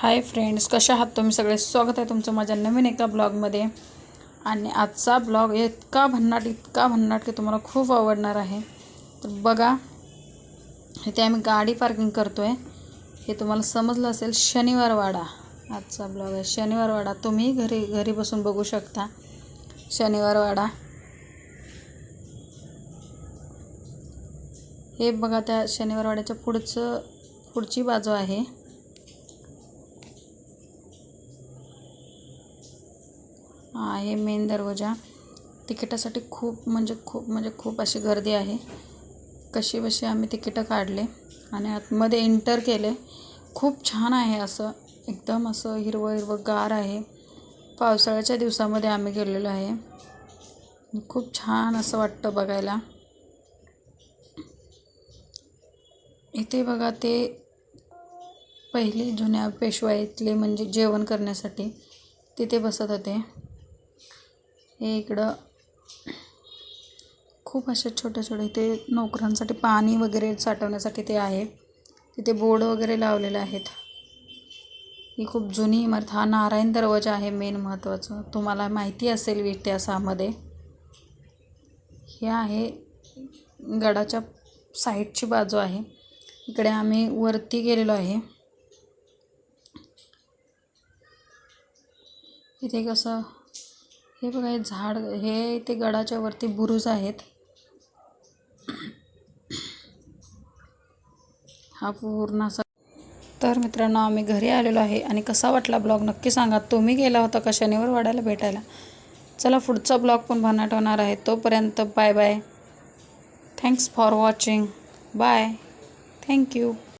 Hi friends कशा आहात तुम्ही सगळे? स्वागत आहे तुमचं माझ्या नवीन एका ब्लॉगमध्ये. आणि आजचा ब्लॉग इतका भन्नाट इतका भन्नाट की तुम्हाला खूप आवडणार आहे. तर बघा इथे आम्ही गाडी पार्किंग करतो आहे हे तुम्हाला समजलं असेल शनिवार वाडा आजचा ब्लॉग आहे शनिवार वाडा तुम्ही घरी घरी बसून बघू शकता शनिवार वाडा हे बघा त्या शनिवारवाड्याच्या पुढचं पुढची बाजू आहे. हा आहे मेन दरवाजा. तिकिटासाठी खूप म्हणजे खूप म्हणजे खूप अशी गर्दी आहे. कशी बशी आम्ही तिकीटं काढले आणि आतमध्ये एंटर केले. खूप छान आहे असं. एकदम असं हिरवं हिरवं गार आहे. पावसाळ्याच्या दिवसामध्ये आम्ही गेलेलो आहे. खूप छान असं वाटतं बघायला. इथे बघा ते पहिली जुन्या पेशवाईतले म्हणजे जेवण करण्यासाठी तिथे बसत होते. हे इकडं खूप असे छोटे छोटे इथे नोकरांसाठी पाणी वगैरे साठवण्यासाठी ते आहे. तिथे बोर्ड वगैरे लावलेले आहेत. ही खूप जुनी इमारत. हा नारायण दरवाजा आहे मेन महत्त्वाचं तुम्हाला माहिती असेल इतिहासामध्ये हे आहे गडाच्या साईडची बाजू आहे. इकडे आम्ही वरती गेलेलो आहे. इथे कसं हे बघा हे झाड हे ते गडाच्या वरती बुरुज आहेत. हा पूर्ण असा तर मित्रांनो आम्ही घरी आलेलो आहे आणि कसा वाटला ब्लॉग नक्की सांगा. तुम्ही गेला होता का शनिवार वाड्याला भेटायला? चला पुढचा ब्लॉग पण भन्नाट होणार आहे. तोपर्यंत bye bye. Thanks for watching bye thank you